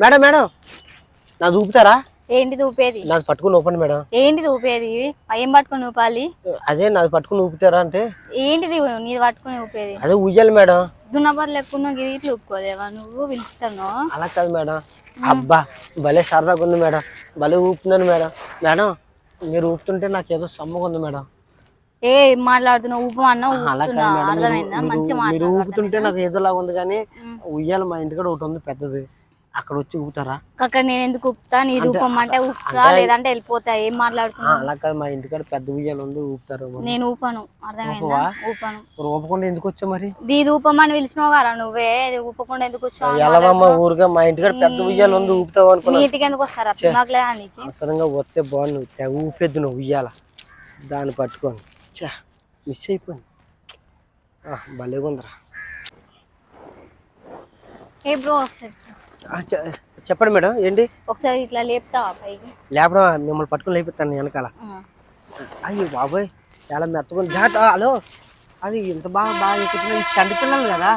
Madam madam. నాది ఊపుతారా ఏంటిది ఊపేది నాది పట్టుకుని ఊపండి మేడం. ఏంటిది ఊపేది ఏం పట్టుకొని ఊపాలి? అదే నాది పట్టుకుని ఊపుతారా అంటే? ఏంటిది నీది పట్టుకొని ఊపేది? అదే ఉయ్యాలి మేడం. దున్నపర్లు లెక్కున్న గిరిగిట్లు ఊపుకోలేవా? నువ్వు పిలుస్తాను? అలా కాదు మేడం. అబ్బా భలే సరదాగా ఉంది మేడం. భలే ఊపుతున్నాను మేడం. మేడం మీరు ఊపుతుంటే నాకు ఏదో సమ్మగా ఉంది మేడం. ఏ మాట్లాడుతున్నావు? ఊపమన్నా అర్థమైందా? మీరు- మంచి మీరు- ఊపుతుంటే నాకు ఏదోలాగా ఉంది కానీ ఉయ్యాల మా ఇంటికాడ ఒకటి ఉంది పెద్దది. అక్కడ వచ్చి ఊపుతారా? అక్కడ నేను ఎందుకు ఊపుతా? నీది ఊపమంటే ఊపుతా లేదంటే వెళ్ళిపోతా? ఏం మాట్లాడుతున్నా అలా కాదు మా ఇంటికాడ పెద్ద ఉయ్యాల ఉంది ఊపుతారు నేను ఊపను. అర్థమైందా? ఊపను. ఊపకుండా ఎందుకు వచ్చా మరి? దీది ఊపమని పిలిచినావు కదా నువ్వే ఊపకుండా ఎందుకు వచ్చావు ఊరుగా మా ఇంటికాడ పెద్ద ఉయ్యాల ఉంది ఊపుతావు అనుకున్నా. నీటికి ఎందుకు వస్తారా? తినకలేదా నీకు? అవసరంగా వస్తే బాగుండు. తెగ ఊపేద్దు నువ్వు ఉయ్యాల. దాన్ని పట్టుకొని. చా మిస్ అయిపోయింది. ఆ, భలేగా ఉందిరా. ఏ బ్రో ఒకసారి చెప్పండి మేడం ఏంటి? ఒకసారి ఇట్లా లేపుతావా పైకి? లేపడం మిమ్మల్ని పట్టుకొని లేపిస్తాను వెనకాల. అయ్యో బాబోయ్ చాలా మెత్తకొని జాగ్రత్త హలో. అది ఇంత బాగా బాగా ఎక్కుతున్నా చంటి పిల్లలు కదా?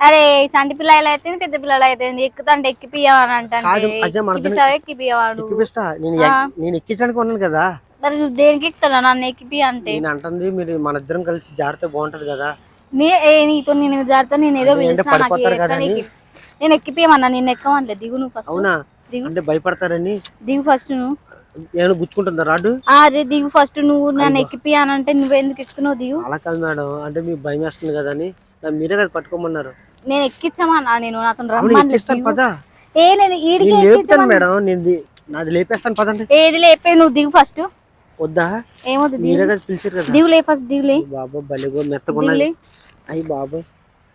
అరే చంటి పిల్లలు అయితే పెద్ద పిల్లలు అయితే ఎక్కుతంటే ఎక్కిపియమని అంటే ఎక్కిపియవాడు ఎక్కిపిస్తా. నేను ఎక్- నేను ఎక్కించడానికి ఉన్నాను కదా? మరి నువ్వు దేనికి ఎక్కుతావు నన్ను ఎక్కిపి అంటే. నేను అంటుంది మీరు మన ఇద్దరం కలిసి జాగ్రత్త బాగుంటది కదా? నీ ఏ నీతో నేను జాగ్రత్త నేను ఏదో పడిపోతారు కదా. నేను ఎక్కిపియమన్నా నేను ఎక్కమంటే దిగు నువ్వు ఫస్ట్ అవునా? దిగు. అంటే భయపడతారని? దిగు ఫస్ట్ నువ్వు. ఏమైనా గుచ్చుకుంటుందా రాడు? అరే దిగు ఫస్ట్ నువ్వు. నన్ను ఎక్కిపియానంటే నువ్వు ఎందుకు ఎక్కుతున్నావు? దిగు. అలా కాదు మేడం. అంటే మీకు భయం వేస్తుంది కదా అని. మీరే కదా పట్టుకోమన్నారు. నేను ఎక్కించమన్నా నేను అవును రమ్మని పదా. ఏ నేను ఈడికి నేను లేపుతాను మేడం. నేను నాది లేపేస్తాను పదండి. ఏది లేపే నువ్వు దిగు ఫస్ట్ వద్దా? ఏమొద్దు మీరే కదా పిలిచారు కదా. దిగులే ఫస్ట్ దిగులే బాబా భలేగో మెత్తకున్నది దిగులే అయ్యి బాబా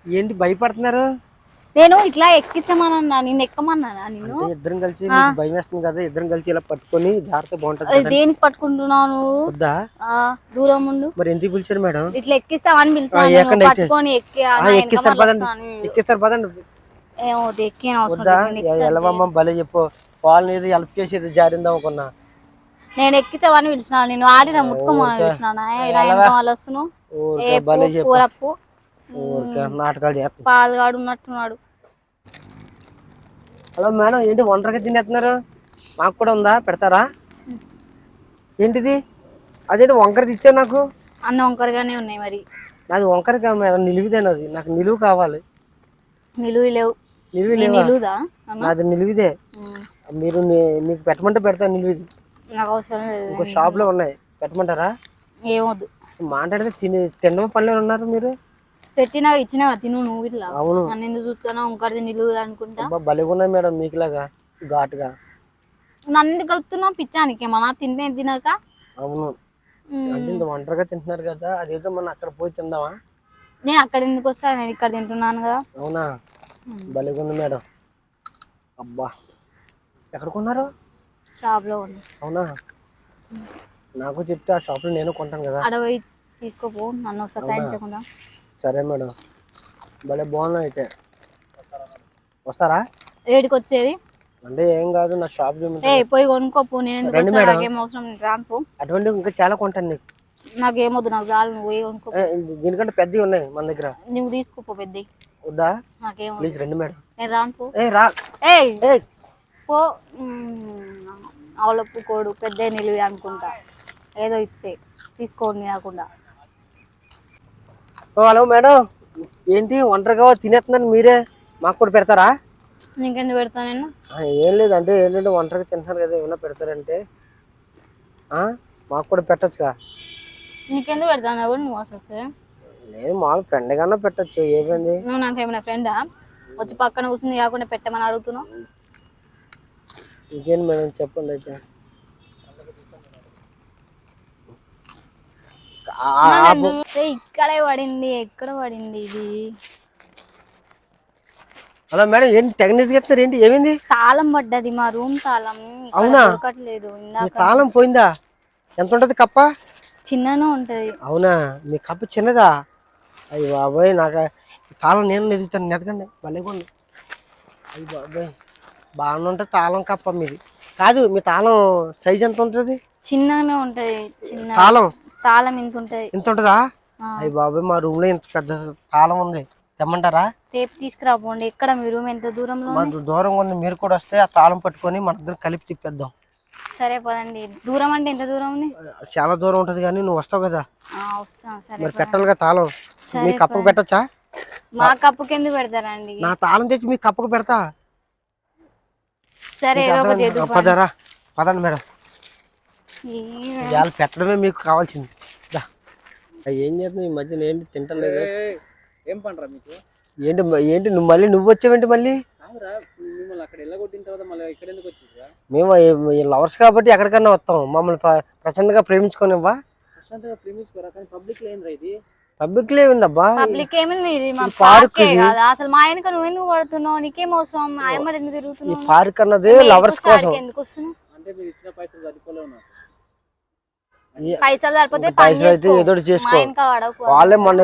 ఏంటి భయపడుతున్నారు? నేను ఇట్లా ఎక్కించమనన్నా నేను ఎక్కమన్నానా నేను ఇద్దరం కలిసి భయం వేస్తుంది కదా ఇద్దరం కలిసి ఇలా పట్టుకొని జాగ్రత్త బాగుంటది దేనికి ఆ, దూరం ఉండు. మరి ఎందుకు పిలిచారు మేడం? ఇట్లా ఎక్కిస్తావని ఆ, పిలిచాను. పట్టుకొని ఎక్కి ఎక్కిస్తారు పదండి. ఎక్కిస్తారు పదండి. ఏమో అవసరం. ఎలవమ్మ భలే చెప్పు. వాళ్ళని ఏదో హెల్ప్ జారిందాం అనుకున్నా. నేను ఎక్కించమని పిలిచిన నేను ఆడిన ముట్టుకోమని పిలిచిన వాళ్ళు వస్తున్నావు కూరప్పు నాటకాలు చేస్తున్నా పాలుగాడు ఉన్నట్టున్నాడు. హలో మేడం ఏంటి ఒంటరిగా తినేస్తున్నారు? మాకు కూడా ఉందా? పెడతారా? ఏంటిది? అదేంటి వంకరది ఇచ్చారు నాకు? అన్న వంకరగానే ఉన్నాయి మరి. నాది వంకర కాదు మేడం నిలువుదేనది నాకు నిలువు కావాలి. నిలువు లేవు. నిలువు నిలువుదా? నాది నిలువుదే. మీరు మీకు పెట్టమంటే పెడతాను నిలువుది. నాకు అవసరం లేదు ఇంకో షాప్లో ఉన్నాయి. పెట్టమంటారా? ఏమొద్దు. మాట్లాడితే తిని తినడం పనిలో ఉన్నారు మీరు? పెట్టినా ఇచ్చినా తిను నువ్వు ఇట్లా. అవును. నన్ను ఎందుకు ఇంకది నిలువు అనుకుంటా. అబ్బా ఉన్నాయి మేడం మీకులాగా ఘాటుగా. నన్ను ఎందుకు కలుపుతున్నావు? పిచ్చానికి. ఏమన్నా తింటే తినక? అవును. ఉమ్, అంటే ఇంత ఒంటరిగా తింటున్నారు కదా అదేదో మనం అక్కడ పోయి తిందామా? నేను అక్కడ ఎందుకు వస్తాను నేను ఇక్కడ తింటున్నాను కదా. అవునా? భలేగా ఉంది మేడం. అబ్బా. ఎక్కడ కొన్నారు? షాప్లో ఉంది. అవునా? నాకు చెప్తే ఆ షాప్లో నేను కొంటాను కదా. పోయి తీసుకోపో. నన్ను సతాయించకుండా సరే మేడం. భలే బాగున్నాయి అయితే. వస్తారా? ఏడికి వచ్చేది అంటే ఏం కాదు నా షాప్ ఏ పోయి కొనుక్కోపో నేను ఎందుకు రండి వస్తాను మేడం. నాకేం అవసరం నేను రాను పో. అటువంటి ఇంకా చాలా కొంటాను నీకు. నాకేమొద్దు నాకు చాలు నువ్వు పోయి కొనుక్కో ఏ, దీనికంటే పెద్దవి ఉన్నాయి మన దగ్గర. నువ్వు తీసుకోపో పెద్ద. వద్దా? నాకేమో ప్లీజ్ రండి మేడం. నేను రాను పో. ఏ రా. ఏయ్! ఏ పో కోడు పెద్ద నిలువి అనుకుంటా. ఏదో ఇస్తే తీసుకోండి కాకుండా. ఓ హలో మేడం ఏంటి ఒంటరిగా తినేస్తున్నాను మీరే? మాకు కూడా పెడతారా? నీకెందుకు పెడతా నేను? ఏం లేదు అంటే ఏంటంటే ఒంటరిగా తింటున్నారు కదా ఏమన్నా పెడతారంటే. మాకు కూడా పెట్టచ్చుగా. నీకెందుకు పెడతాను ఎవరు నువ్వు అసలు లేదు మామూలు ఫ్రెండ్ కన్నా పెట్టచ్చు ఏమైంది? నువ్వు నాకు ఏమైనా ఫ్రెండా వచ్చి పక్కన కూర్చుంది కాకుండా పెట్టమని అడుగుతున్నావు. ఇంకేంటి మేడం చెప్పండి అయితే ఆ, నన్ను ఎందుకు- ఏ, ఇక్కడే పడింది ఎక్కడ పడింది ఇది? హలో మేడం ఏంటి తెగ ఎత్తున్నారు ఏంటి ఏమైంది? తాళం పడ్డది మా రూమ్ తాళం. అవునా? దొరకట్లేదు తాళం పోయిందా? ఎంత ఉంటుంది కప్ప? చిన్ననే ఉంటది. అవునా? మీ కప్ప చిన్నదా? అయ్యి బాబాయ్ నాకు తాళం నేను ఎదుగుతాను నెతకండి భలే ఉంది. అయ్యి బాబాయ్ బాగానే ఉంటుంది తాళం కప్ప మీది. కాదు మీ తాళం సైజ్ ఎంత ఉంటుంది? చిన్నగానే ఉంటది చిన్న. తాళం? తాళం ఇంత ఉంటది. ఎంత ఉంటుందా. అయ్యి బాబాయ్ మా రూమ్లో ఇంత పెద్ద తాళం ఉంది. తెమ్మంటారా? టేప్ తీసుకురాపోండి. ఎక్కడ మీ రూమ్ ఎంత దూరంలో మా ఉంది? దూరంగా ఉంది. మీరు కూడా వస్తే ఆ తాళం పట్టుకొని మన ఇద్దరం కలిపి తిప్పేద్దాం. సరే పదండి. దూరం అంటే ఎంత దూరం ఉంది? చాలా దూరం ఉంటది కానీ నువ్వు వస్తావు కదా. మరి. పెట్టాలిగా తాళం. మీ కప్పకు పెట్టచ్చా? మా కప్పుకి ఎందుకు పెడతారండి? నా తాళం తెచ్చి మీ కప్పకు పెడతా. సరే పదరా పదండి మేడం. ఇవాళ పెట్టడమే మీకు కావాల్సింది. ఏం చేస్తున్నావు? ఈ మధ్యన ఏంటి తింటలేదు? ఏం పండరా మీకు? ఏంటి ఏంటి నువ్వు మళ్ళీ నువ్వు వచ్చావేంటి మళ్ళీ? మేము లవర్స్ కాబట్టి ఎక్కడికన్నా వస్తాం. మమ్మల్ని ప్ర- ప్రశాంతంగా ప్రేమించుకోనివ్వా? పబ్లిక్ పబ్లిక్ ఏమింది పార్క్ పార్కే ఇది. కదా. అసలు మా ఆయనక నువ్వు ఎందుకు పడుతున్నావు? నీకేం అవసరం? ఈ తిరుగుతున్నావు? పార్క్ అన్నది లవర్స్ కోసం. ఎందుకు వస్తున్నావు? అంటే మీరు ఇచ్చిన పైసలు సరిపోలేవు నాకు. ఈ- పైసలు సరిపోతే పని పైసలు అయితే చేసుకో. ఏదో చేసుకో. వాళ్ళే మన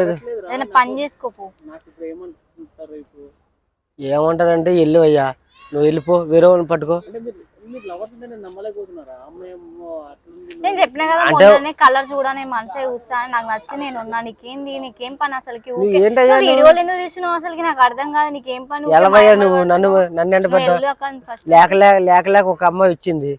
పని చేసుకోపో నాకు ఇప్పుడు ఏమంటారు ఇప్పుడు? ఏమంటారంటే వెళ్ళి అయ్యా. నువ్వు వెళ్ళిపో వేరే వాళ్ళని పట్టుకో. నేను చెప్పిన కదా అంటే- మొన్ననే కలర్ చూడని మనసే చూస్తా నాకు నచ్చి నేను ఉన్నా నీకేంది నీకేం పని అసలుకి? నువ్వు? వీడియోలు ఎందుకు తీసినావు అసలుకి? నాకు అర్థం కాదు నీకేం పని? మా నువ్వు? నన్ను. నన్ను first. లేక లేక లేక లేక ఒక అమ్మాయి ఇచ్చింది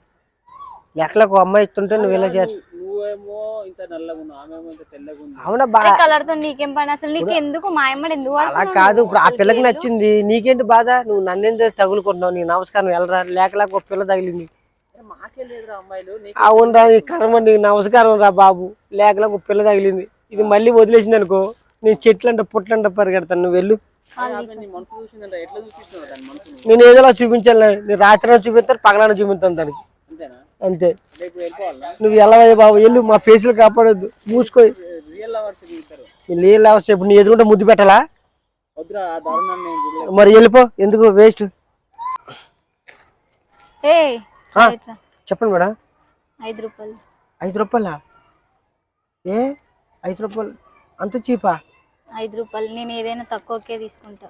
లేక లేక ఒక అమ్మాయి ఇస్తుంటే నువ్వు ఇలా చేస్తా నువ్వేమో ఇంత నల్లగా ఉన్నావు ఆమె ఏమో ఇంత తెల్లగా ఉంది అవునా బా? అరే కలర్తో నీకేం పని అసలు నీకు ఎందుకు మా అమ్మడి ఎందుకు అలా వాడుతున్నావు కాదు? ఇప్పుడు ఆ పిల్లకి. నచ్చింది. నీకేంటి బాధ? నువ్వు నన్నేందో తగులుకుంటున్నావు నీ నమస్కారం వెళ్ళరా? లేక లేక ఒక పిల్ల తగిలింది. అరే మాకే లేదురా అమ్మాయిలు నీకు అవునరా నీ కర్మ నీకు నమస్కారం రా బాబు. లేక లేక ఒక పిల్ల తగిలింది. ఇది మళ్ళీ వదిలేసింది అనుకో నేను చెట్లంట పుట్లంట పరిగెడతాను. నువ్వు వెళ్ళు. అరే ఆమె నీ మనసు చూసిందంట ఎట్లా చూపిస్తున్నావు దాని మనసును నేను ఏదోలా చూపించాలి నేను రాత్రి చూపిస్తాను పగలన చూపిస్తాను దానికి. అంతే. నువ్వు వెళ్ళవయ్య బాబు? వెళ్ళు మా ఫేసులు కాపాడొద్దు. మూసుకో. రియల్ లవర్స్ ఇప్పుడు నీ ఎదురుంటే ముద్దు పెట్టాలా? మరి వెళ్ళిపో. ఎందుకు? వేస్ట్. చెప్పండి మేడం. ఐదు రూపాయలు. ఐదు రూపాయలా? ఏ? ఐదు రూపాయలు. అంత చీపా? ఐదు రూపాయలు. నేను ఏదైనా తక్కువకే తీసుకుంటా.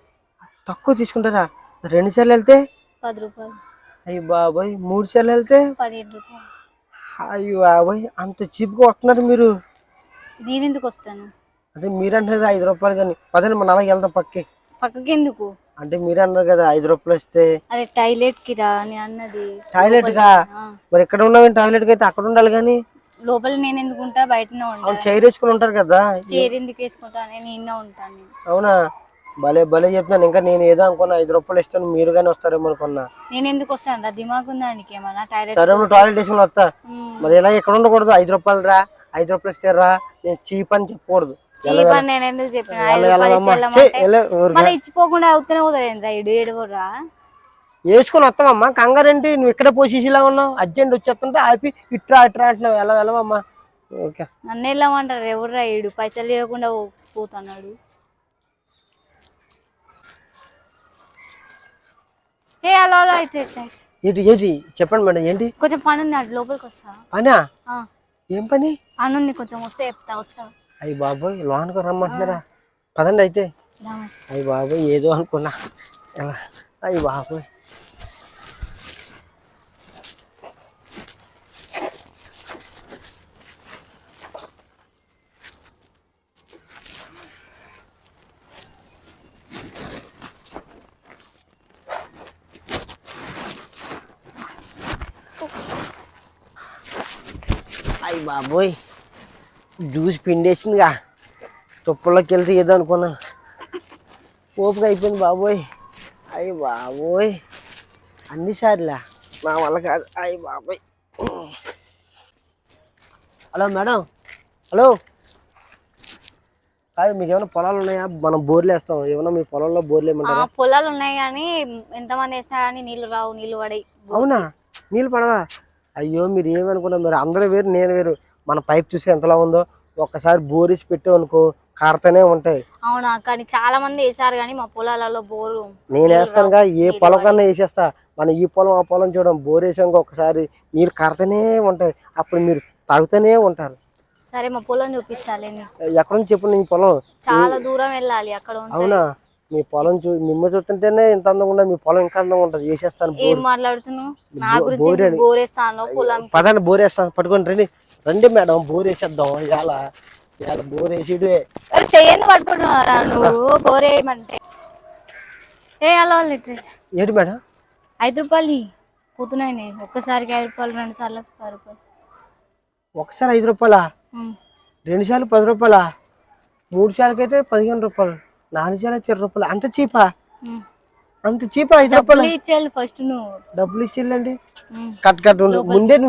తక్కువ తీసుకుంటారా? రెండు సార్లు వెళ్తే? పది రూపాయలు. అయ్యి బాబాయ్ మూడు సార్లు వెళ్తే పదిహేను రూపాయలు. అయ్యి బాబాయ్ అంత చీప్గా వస్తున్నారు మీరు. నేను ఎందుకు వస్తాను? అదే మీరు అంటారు ఐదు రూపాయలు కానీ. పదండి మన అలాగే వెళ్దాం పక్కి. పక్కకి ఎందుకు అంటే మీరు అన్నారు కదా ఐదు రూపాయలు వస్తే. అదే టాయిలెట్కి రా అని అన్నది. టాయిలెట్గా. మరి ఎక్కడ ఉన్నావు టాయిలెట్కి అయితే అక్కడ ఉండాలి కానీ. లోపల నేను ఎందుకు ఉంటా అవును చైర్ వేసుకుని ఉంటారు కదా. చీర ఎందుకు వేసుకుంటా? నేను ఇన్న ఉంటాను. అవునా? భలే భలే చెప్తున్నాను ఇంకా నేను ఏదో అనుకున్నా ఐదు రూపాయలు ఇస్తాను మీరు కానీ వస్తారేమో అనుకున్నా. నేను ఎందుకు వస్తాను రా? దిమాగ్ ఉందా నీకు ఏమన్నా? టాయిలెట్ సరే నువ్వు టాయిలెట్ వేసుకుని వస్తా. మరి ఇలా ఎక్కడ ఉండకూడదు? ఐదు రూపాయలు రా ఐదు రూపాయలు ఇస్తే రా. నేను చీప్ అని చెప్పకూడదు. చీప్ అని నేను ఎందుకు చెప్పిన? ఐదు రూపాయలు. మళ్ళీ ఇచ్చిపోకుండా అవుతూనే ఇడు వేసుకొని వస్తామమ్మా కంగారేంటి నువ్వు ఇక్కడ పొజిషన్లా ఉన్నావు. అర్జెంట్ వచ్చేస్తుంటే ఆపి ఇట్రా ఇట్రా అంటున్నావు. ఎలా వెళ్ళమమ్మా ఓకే. నన్ను వెళ్ళమంటారు. ఎవర్రా ఈడు పైసలు ఇవ్వకుండా పో- పోతున్నాడు. ఏ అలా అలా అయితే అయితే. ఏంటి ఏంటి? చెప్పండి మేడం ఏంటి? కొంచెం పని ఉంది అటు లోపలికి వస్తా. పనా? ఏం పని? పని ఉంది కొంచెం వస్తే చెప్తా వస్తా. అయ్యి బాబోయ్ లోనికి రమ్మంటున్నారా? పదండి అయితే. రా. అయ్యి బాబోయ్ ఏదో అనుకున్నా. ఎలా? అయ్యి బాబోయ్. అయ్యి బాబోయ్. జ్యూస్ పిండేసిందిగా. తుప్పల్లోకి వెళ్తే ఏదో అనుకున్నాను ఓపిక అయిపోయింది బాబోయ్. అయ్యి బాబోయ్. అన్నిసార్లా నా వల్ల కాదు. అయ్యి బాబోయ్. Hello madam. హలో. కాదు మీకు ఏమైనా పొలాలు ఉన్నాయా? మనం బోర్లు వేస్తాం. ఏమైనా మీ పొలంలో బోర్లు ఏమంటారా పొలాలు ఉన్నాయి కానీ ఎంతమంది వేసినా కానీ నీళ్ళు రావు నీళ్ళు పడాయి. అవునా? నీళ్ళు పడవా? అయ్యో మీరు ఏమనుకున్నారు? మీరు అందరూ వేరు నేను వేరు. మన పైప్ చూసి ఎంతలా ఉందో? ఒక్కసారి బోరేసి పెట్టామనుకో కారుతూనే ఉంటాయి. అవునా? కానీ చాలా మంది వేసారు కానీ మా పొలాలలో బోరు నేను వేస్తానుగా ఏ పొలం కన్నా వేసేస్తా. మనం ఈ పొలం ఆ పొలం చూడడం బోర్ వేసాక ఒకసారి నీరు కడతనే ఉంటాయి. అప్పుడు మీరు తాగుతూనే ఉంటారు. సరే మా పొలం చూపిస్తాలే నీకు. ఎక్కడ నుంచి చెప్పు నీ పొలం? చాలా దూరం వెళ్ళాలి అక్కడ అవునా? మీ పొలం చూ మిమ్మ చూస్తుంటేనే ఇంత అందంగా ఉండదు మీ పొలం ఇంకా అందంగా ఉంటుంది. వేసేస్తాను ఏం మాట్లాడుతున్నావు? పదండి బోర్ వేస్తాను పట్టుకొని రండి. రండి మేడం బోర్ వేసేద్దాం ఇవాళ ఇవాళ బోర్ వేసిడే చెయ్యని నువ్వు? ఏ అలా. ఏంటి మేడం? ఐదు రూపాయలు పోతున్నాయి ఒక్కసారికి ఐదు రూపాయలు రెండు సార్లు పది రూపాయలు. ఒకసారి ఐదు రూపాయలా. రెండు సార్లు పది రూపాయలా? మూడు సార్లకి అయితే పదిహేను రూపాయలు. నాలుగు అయితే ఇరవై రూపాయలు అంత చీపా. అంత చీపా ఐదు రూపాయలు ఇచ్చేయాలి ఫస్ట్ నువ్వు డబ్బులు ఇచ్చేళ్ళండి ఉమ్. Cut cut. ముందే నువ్వు